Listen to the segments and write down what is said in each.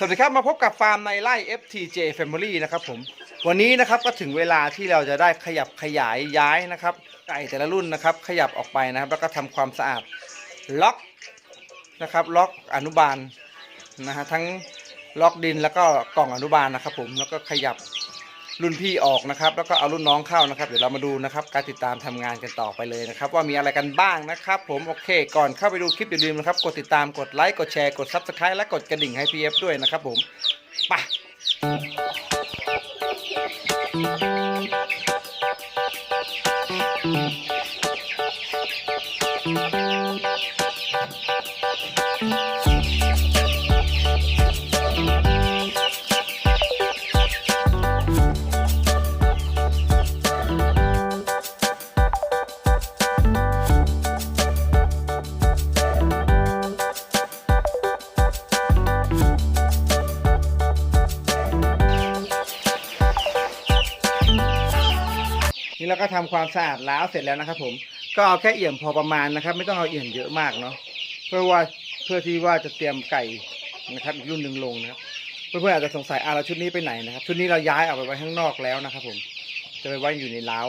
สวัสดีครับมาพบกับฟาร์มในไร่ FTJ Family นะครับผมวันนี้นะครับก็ถึงเวลาที่เราจะได้ขยับขยายย้ายนะครับไก่แต่ละรุ่นนะครับ ขยับออกไปนะครับ แล้วก็ทำความสะอาดล็อกนะครับ ล็อกอนุบาลนะฮะทั้งล็อกดินแล้วก็กล่องอนุบาลนะครับ ผมแล้วก็ขยับ รุ่นพี่ออกนะครับ แล้วก็เอารุ่นน้องเข้านะครับ เดี๋ยวเรามาดูนะครับ การติดตามทำงานกันต่อไปเลยนะครับ ว่ามีอะไรกันบ้างนะครับ ผมโอเค ก่อนเข้าไปดูคลิปอย่าลืมนะครับ กดติดตามกดไลค์กดแชร์กดซับสไครต์และกดกระดิ่งให้พีเอฟด้วยนะครับ ผมไป เราก็ทำความสะอาดล้วเสร็จแล้วนะครับผมก็เอาแค่เอี่ยมพอประมาณนะครับ ไม่ต้องเอาเอี่ยมเยอะมากเนาะเพื่อว่าเพื่อที่ว่าจะเตรียมไก่นะครับอีกรุ่นหนึ่งลงนะครับเพื่อนๆอาจจะสงสัยอะเราชุดนี้ไปไหนนะครับ ชุดนี้เราย้ายออกไปไว้ข้างนอกแล้วนะครับ ผมจะไปไว้อยู่ในล้าว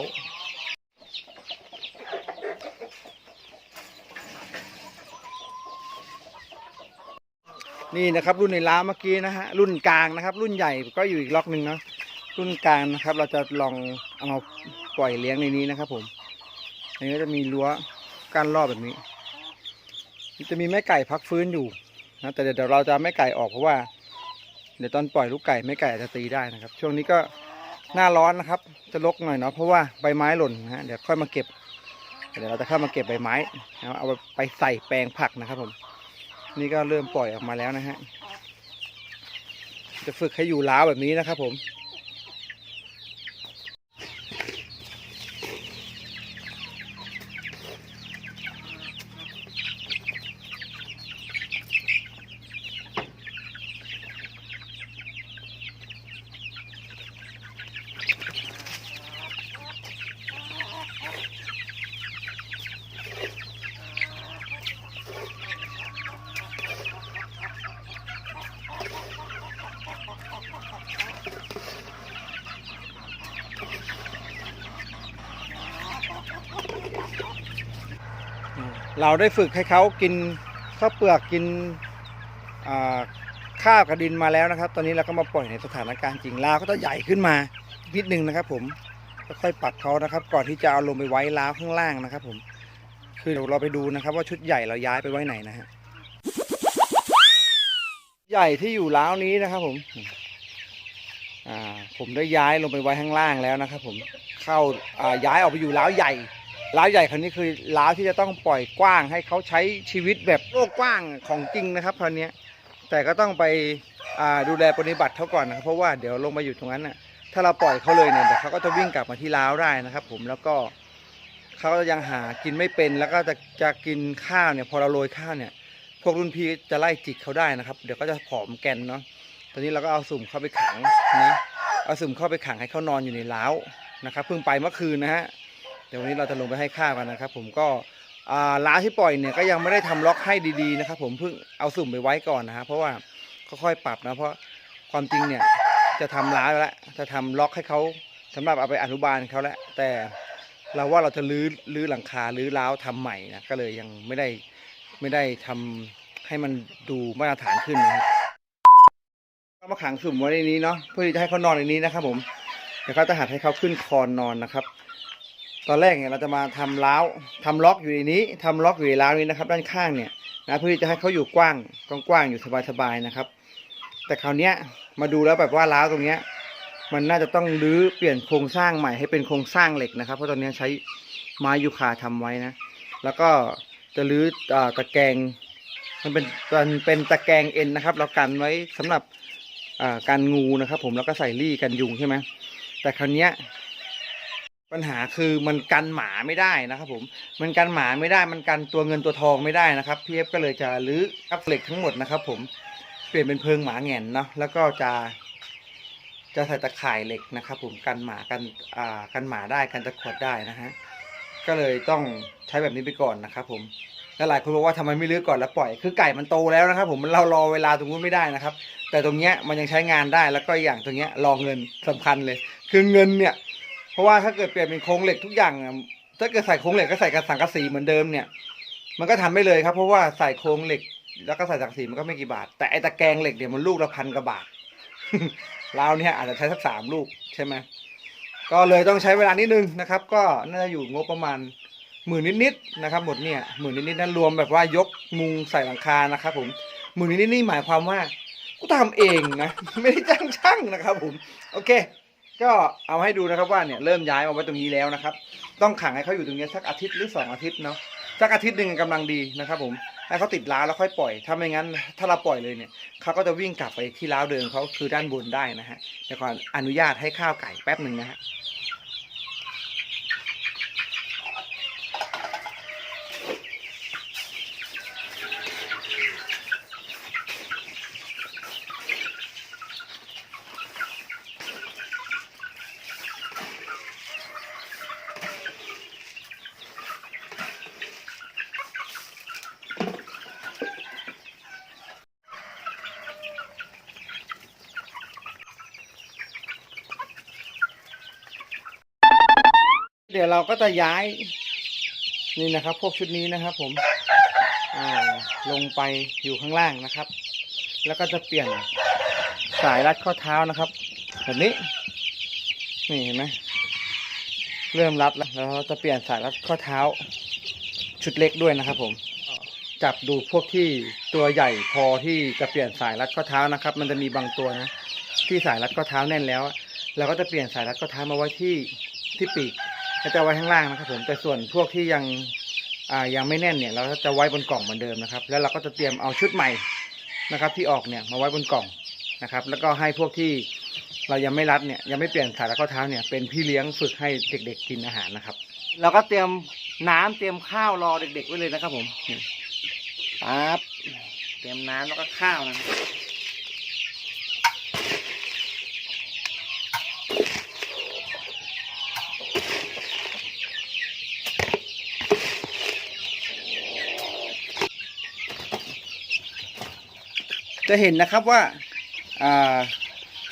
นี่นะครับรุ่นในล้าเมื่อกี้นะฮะรุ่นกลางนะครับ รุ่นใหญ่ก็อยู่อีกล็อกหนึ่งเนาะรุ่นกลางนะครับ เราจะลองเอา ปล่อยเลี้ยงในนี้นะครับผมในนี้ก็จะมีรั้วกั้นรอบแบบนี้จะมีแม่ไก่พักฟื้นอยู่นะแต่เดี๋ยวเราจะแม่ไก่ออกเพราะว่า เดี๋ยวตอนปล่อยลูกไก่แม่ไก่อาจจะตีได้นะครับ ช่วงนี้ก็หน้าร้อนนะครับ จะรกหน่อยเนาะเพราะว่าใบไม้หล่นนะฮะเดี๋ยวค่อยมาเก็บ เดี๋ยวเราจะเข้ามาเก็บใบไม้เอาไปใส่แปลงผักนะครับผม นี่ก็เริ่มปล่อยออกมาแล้วนะฮะจะฝึกให้อยู่ล้าวแบบนี้นะครับผม เราได้ฝึกให้เขากินข้าวเปลือกกินข้าวกระดินมาแล้วนะครับ ตอนนี้เราก็มาปล่อยในสถานการณ์จริงลาวก็จะใหญ่ขึ้นมานิดนึงนะครับ ผมค่อยๆปรับเขานะครับ ก่อนที่จะเอาลงไปไว้ล้าวข้างล่างนะครับ ผม คือเดี๋ยวเราไปดูนะครับ ว่าชุดใหญ่เราย้ายไปไว้ไหนนะฮะใหญ่ที่อยู่ล้าวนี้นะครับ ผมอ่าผมได้ย้ายลงไปไว้ข้างล่างแล้วนะครับ ผมเข้าอ่าย้ายออกไปอยู่ล้าวใหญ่ ล้าวใหญ่คราวนี้คือล้าวที่จะต้องปล่อยกว้างให้เขาใช้ชีวิตแบบโลกกว้างของจริงนะครับคราวนี้แต่ก็ต้องไปดูแลปฏิบัติเขาก่อนนะครับเพราะว่าเดี๋ยวลงมาอยู่ตรงนั้นน่ะถ้าเราปล่อยเขาเลยเนี่ยเดี๋ยวเขาก็จะวิ่งกลับมาที่ล้าวได้นะครับ ผมแล้วก็เขายังหากินไม่เป็นแล้วก็จะจะกินข้าวเนี่ยพอเราโรยข้าวเนี่ยพวกรุ่นพี่จะไล่จิกเขาได้นะครับ เดี๋ยวก็จะผอมแกนเนาะตอนนี้เราก็เอาสุ่มเข้าไปขังนะเอาสุ่มเข้าไปขังให้เขานอนอยู่ในล้าวนะครับเพิ่งไปเมื่อคืนนะฮะ เดี๋ยววันนี้เราจะลงไปให้ข้าวกันนะครับ ผมก็อ่าร้าที่ปล่อยเนี่ยก็ยังไม่ได้ทำล็อกให้ดีๆนะครับ ผมเพิ่งเอาสุ่มไปไว้ก่อนนะฮะเพราะว่าค่อยๆปรับนะเพราะความจริงเนี่ยจะทำร้าแล้วจะทำล็อกให้เขาสำหรับเอาไปอนุบาลเขาแล้วแต่เราว่าเราจะรื้อรื้อหลังคารื้อร้าวทำใหม่นะก็เลยยังไม่ได้ไม่ได้ทำให้มันดูมาตรฐานขึ้นนะครับมาขังสุ่มไว้ในนี้เนาะเพื่อที่จะให้เขานอนในนี้นะครับ ผมเดี๋ยวเขาจะหัดให้เขาขึ้นคอนนอนนะครับ ตอนแรกเนี่ยเราจะมาทำล้าวทำล็อกอยู่ในนี้ทำล็อกอยู่ในล้าวนี้นะครับ ด้านข้างเนี่ยนะเพื่อจะให้เขาอยู่กว้างกว้างๆอยู่สบายๆนะครับ แต่คราวเนี้ยมาดูแล้วแบบว่าล้าวตรงเนี้ยมันน่าจะต้องรื้อเปลี่ยนโครงสร้างใหม่ให้เป็นโครงสร้างเหล็กนะครับ เพราะตอนนี้ใช้ไม้ยูคาทำไว้นะ แล้วก็จะรื้ออ่าตะแกรงมันเป็นมันเป็นตะแกรงเอ็นนะครับ เรากันไว้สำหรับการงูนะครับ ผมแล้วก็ใส่รี่กันยุงใช่ไหมแต่คราวเนี้ย ปัญหาคือมันกันหมาไม่ได้นะครับผมมันกันหมาไม่ได้มันกันตัวเงินตัวทองไม่ได้นะครับพี่เอฟก็เลยจะรื้ออัพเหล็กทั้งหมดนะครับ ผมเปลี่ยนเป็นเพิงหมาแง่นเนาะแล้วก็จะ จะใส่ตะข่ายเหล็กนะครับ ผมกันหมากันอ่ากันหมาได้กันตะขวดได้นะฮะก็เลยต้องใช้แบบนี้ไปก่อนนะครับ ผมแล้วหลายคนบอกว่าทำไมไม่ลื้อก่อนแล้วปล่อยคือไก่มันโตแล้วนะครับ ผมเรารอเวลาตรงนู้นไม่ได้นะครับ แต่ตรงเนี้ยมันยังใช้งานได้แล้วก็อย่างตรงเนี้ยรอเงินสำคัญเลย คือเงินเนี่ย ราะว่าถ้าเกิดเปลี่ยนเป็นโครงเหล็กทุกอย่างอะถ้าเกิดใส่โครงเหล็กก็ใส่กระสังกะสีเหมือนเดิมเนี่ย มันก็ทำไม่เลยครับ เพราะว่าใส่โครงเหล็ก แล้วก็ใส่สังกะสีมันก็ไม่กี่บาท แต่ไอตะแกรงเหล็กเนี่ยมันลูกละพันกว่าบาท เราวเนี่ยอาจจะใช้สักสามลูกใช่ไหมก็เลยต้องใช้เวลานิดนึงนะครับ ก็น่าจะอยู่งบประมาณหมื่นนิดๆนะครับ หมดเนี่ยหมื่นนิดๆนั้นรวมแบบว่ายกมุงใส่หลังคานะครับ ผมหมื่นนิดๆนี่หมายความว่า กูทำเองนะ ไม่ได้จ้างช่างนะครับ ผม โอเค ก็เอาให้ดูนะครับว่าเนี่ยเริ่มย้ายมาไว้ตรงนี้แล้วนะครับ ต้องขังให้เขาอยู่ตรงนี้สักอาทิตย์หรือสองอาทิตย์เนาะสักอาทิตย์หนึ่งกำลังดีนะครับผมให้เขาติดร้าวแล้วค่อยปล่อย ถ้าไม่งั้น ถ้าเราปล่อยเลยเนี่ยเขาก็จะวิ่งกลับไปที่ร้าวเดิมเขาคือด้านบนได้นะฮะเดี๋ยวก่อนอนุญาตให้ข้าวไก่แป๊บหนึ่งนะฮะ เดี๋ยวเราก็จะย้ายนี่นะครับ พวกชุดนี้นะครับ ผมอ่าลงไปอยู่ข้างล่างนะครับ แล้วก็จะเปลี่ยนสายรัดข้อเท้านะครับแบบนี้ นี่เห็นไหมเริ่มรัดแล้วแล้วเราจะเปลี่ยนสายรัดข้อเท้า ชุดเล็กด้วยนะครับ ผมจับดูพวกที่ตัวใหญ่พอที่จะเปลี่ยนสายรัดข้อเท้านะครับ มันจะมีบางตัวนะ ที่สายรัดข้อเท้าแน่นแล้วเราก็จะเปลี่ยนสายรัดข้อเท้ามาไว้ที่ที่ปีก ก็จะไว้ข้างล่างนะครับผมแต่ส่วนพวกที่ยังยังไม่แน่นเนี่ย เราจะไว้บนกล่องเหมือนเดิมนะครับ แล้วเราก็จะเตรียมเอาชุดใหม่นะครับที่ออกเนี่ยมาไว้บนกล่องนะครับ แล้วก็ให้พวกที่เรายังไม่รัดเนี่ยยังไม่เปลี่ยนสาแล้วก็เท้าเนี่ยเป็นพี่เลี้ยงฝึกให้เด็ก ๆ กินอาหารนะครับ เราก็เตรียมน้ำเตรียมข้าวรอเด็ก ๆ ไว้เลยนะครับผมนี่ปั๊บเตรียมน้ำแล้วก็ข้าวนะครับ จะเห็นนะครับว่า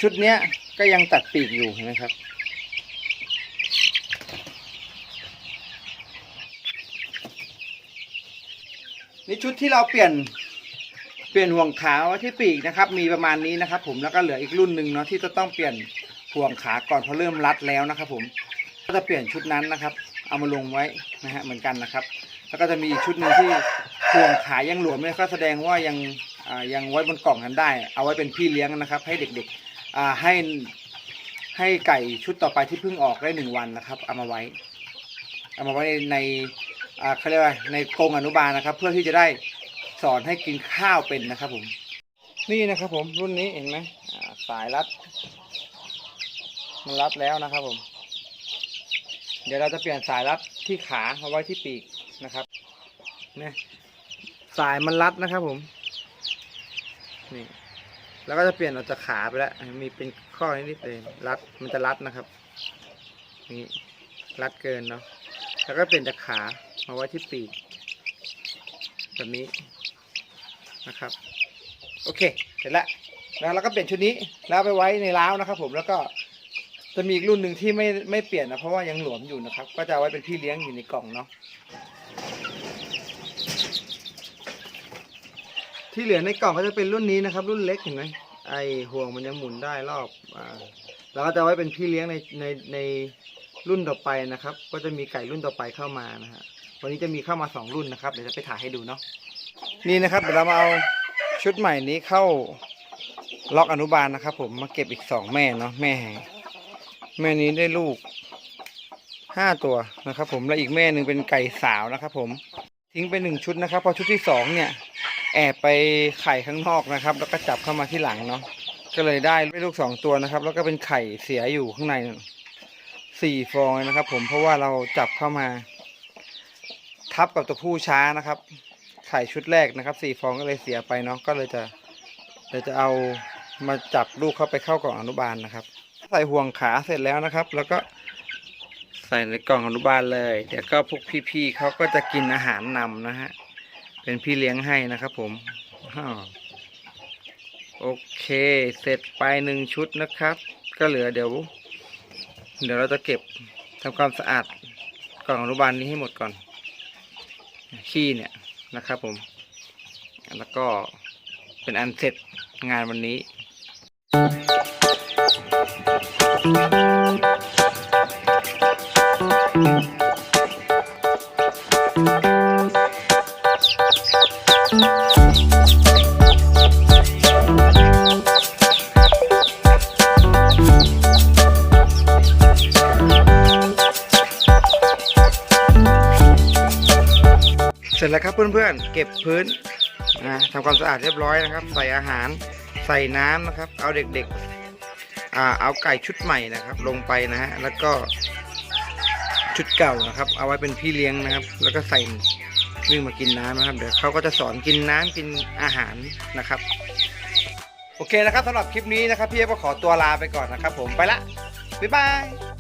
ชุดเนี้ยก็ยังตัดปีกอยู่นะครับ นี่ชุดที่เราเปลี่ยนเปลี่ยนห่วงขาที่ปีกนะครับ มีประมาณนี้นะครับ ผมแล้วก็เหลืออีกรุ่นหนึ่งเนาะที่จะต้องเปลี่ยนห่วงขาก่อนเพราะเริ่มรัดแล้วนะครับ ผมก็จะเปลี่ยนชุดนั้นนะครับ เอามาลงไว้นะฮะเหมือนกันนะครับ แล้วก็จะมีอีกชุดหนึ่งที่ห่วงขายังหลวมไม่ก็แสดงว่ายัง ยังไว้บนกล่องกันได้ เอาไว้เป็นพี่เลี้ยงนะครับ ให้เด็กๆอ่าให้ให้ไก่ชุดต่อไปที่เพิ่งออกได้หนึ่งวันนะครับเอามาไว้ เอามาไว้ในอ่าเขาเรียกว่าในกรงอนุบาลนะครับ เพื่อที่จะได้สอนให้กินข้าวเป็นนะครับผม นี่นะครับผมรุ่นนี้เห็นไหมสายรัด มันรัดแล้วนะครับผม เดี๋ยวเราจะเปลี่ยนสายรัดที่ขามาไว้ที่ปีกนะครับเนี่ยสายมันรัดนะครับผม นี่ แล้วก็จะเปลี่ยนออกจากขาไปแล้ว มีเป็นข้อนิดๆเลยรัด มันจะรัดนะครับ นี่ รัดเกินเนาะ แล้วก็เปลี่ยนจากขามาไว้ที่ปีกแบบนี้นะครับ โอเค เสร็จแล้วแล้วเราก็เปลี่ยนชุดนี้ แล้วไปไว้ในร้าวนะครับ ผมแล้วก็จะมีอีกรุ่นหนึ่งที่ไม่ไม่เปลี่ยนนะเพราะว่ายังหลวมอยู่นะครับ ก็จะไว้เป็นพี่เลี้ยงอยู่ในกล่องเนาะ ที่เหลือในกล่องก็จะเป็นรุ่นนี้นะครับ รุ่นเล็กเห็นไหมไอห่วงมันยังหมุนได้รอบอ่าแล้วก็จะไว้เป็นพี่เลี้ยงในในในรุ่นต่อไปนะครับ ก็จะมีไก่รุ่นต่อไปเข้ามานะฮะวันนี้จะมีเข้ามาสองรุ่นนะครับเดี๋ยวจะไปถ่ายให้ดูเนาะนี่นะครับเดี๋ยวเรามาเอาชุดใหม่นี้เข้าล็อกอนุบาลนะครับ ผมมาเก็บอีกสองแม่เนาะแม่ แม่นี้ได้ลูกห้าตัวนะครับ ผมและอีกแม่หนึ่งเป็นไก่สาวนะครับ ผมทิ้งไปหนึ่งชุดนะครับ พอชุดที่สองเนี่ย แอบไปไข่ข้างนอกนะครับ แล้วก็จับเข้ามาที่หลังเนาะก็เลยได้ลูกสองตัวนะครับ แล้วก็เป็นไข่เสียอยู่ข้างในสี่ฟองนะครับ ผมเพราะว่าเราจับเข้ามา ทับกับตัวผู้ช้านะครับ ไข่ชุดแรกนะครับสี่ฟองก็เลยเสียไปเนาะก็เลยจะเดี๋ยวจะเอามาจับลูกเข้าไปเข้ากล่องอนุบาลนะครับ ใส่ห่วงขาเสร็จแล้วนะครับ แล้วก็ใส่ในกล่องอนุบาลเลย เดี๋ยวก็พวกพี่ๆเขาก็จะกินอาหารนำนะฮะ เป็นพี่เลี้ยงให้นะครับผมโอเค เสร็จไปหนึ่งชุดนะครับ ก็เหลือเดี๋ยว เดี๋ยวเราจะเก็บทำความสะอาดกล่องอนุบาลนี้ให้หมดก่อน ขี้เนี่ยนะครับผม แล้วก็เป็นอันเสร็จงานวันนี้เส ร็จแล้วครับเพื่อนๆ เก็บพื้นนะทำความสะอาดเรียบร้อยนะครับ ใส่อาหารใส่น้ำนะครับ เอาเด็กๆอ่าเอาไก่ชุดใหม่นะครับ ลงไปนะฮะแล้วก็ชุดเก่านะครับ เอาไว้เป็นพี่เลี้ยงนะครับ แล้วก็ใส่วิ่งมากินน้ำนะครับ เดี๋ยวเขาก็จะสอนกินน้ำกินอาหารนะครับ โอเคนะครับสำหรับคลิปนี้นะครับพี่เอฟก็ขอตัวลาไปก่อนนะครับ ผมไปละบ๊ายบาย